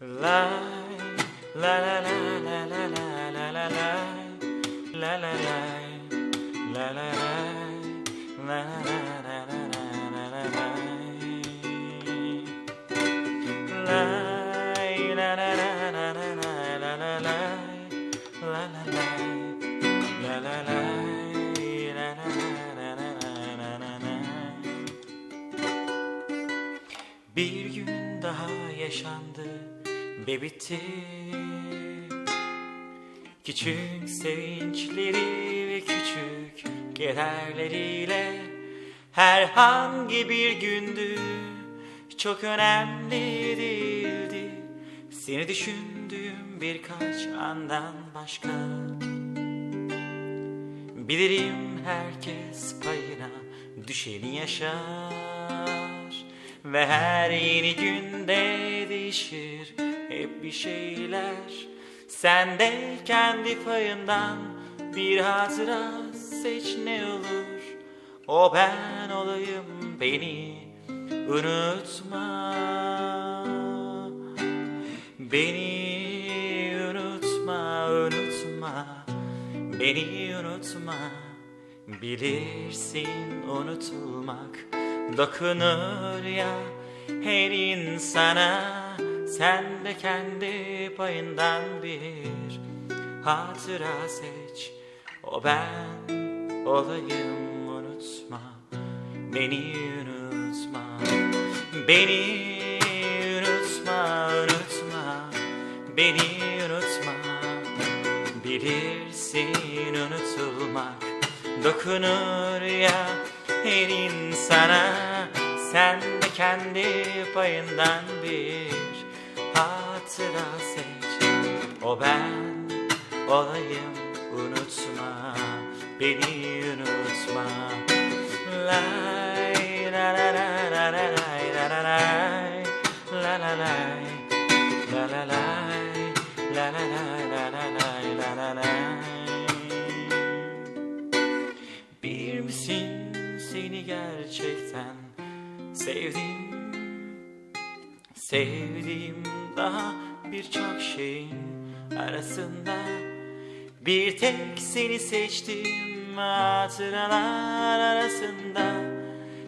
La la la la la la la la la la la la la Bir gün daha yaşandı ve Küçük sevinçleri ve küçük kederleriyle Herhangi bir gündü çok önemli değildi. Seni düşündüğüm birkaç andan başka Bilirim herkes payına düşeni yaşar Ve her yeni günde değişir hep bir şeyler. Sen de kendi payından bir hatıra seç ne olur. O ben olayım beni unutma. Beni unutma unutma. Beni unutma. Bilirsin unutulmak Dokunur ya her insana. Sen de kendi payından bir Hatıra seç. O ben olayım unutma. Beni unutma. Beni unutma unutma. Beni unutma. Bilirsin unutulmak. Dokunur ya her insana Sen de kendi payından bir Hatıra seç O ben olayım unutma Beni unutma Lay la la la la la la la la la lay, la la lay, la la lay, la la lay, la la lay. Bir misin gerçekten sevdim Sevdiğim daha birçok şeyin arasında Bir tek seni seçtim hatıralar arasında.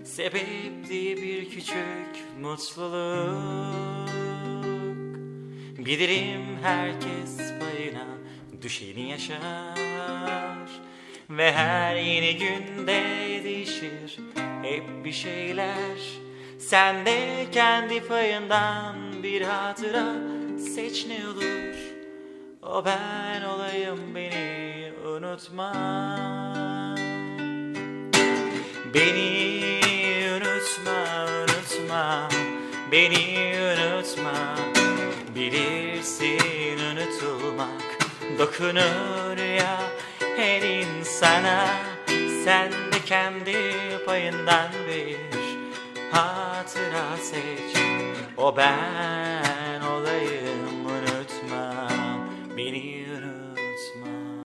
Sebep diye bir küçük mutluluk. Bilirim herkes payına düşeni yaşar Ve her yeni günde değişir hep bir şeyler. Sen de kendi payından bir hatıra seç ne olur O ben olayım beni unutma. Beni unutma, unutma, beni unutma. Bilirsin unutulmak dokunur ya her insana Sen de kendi payından bir hatıra seç O ben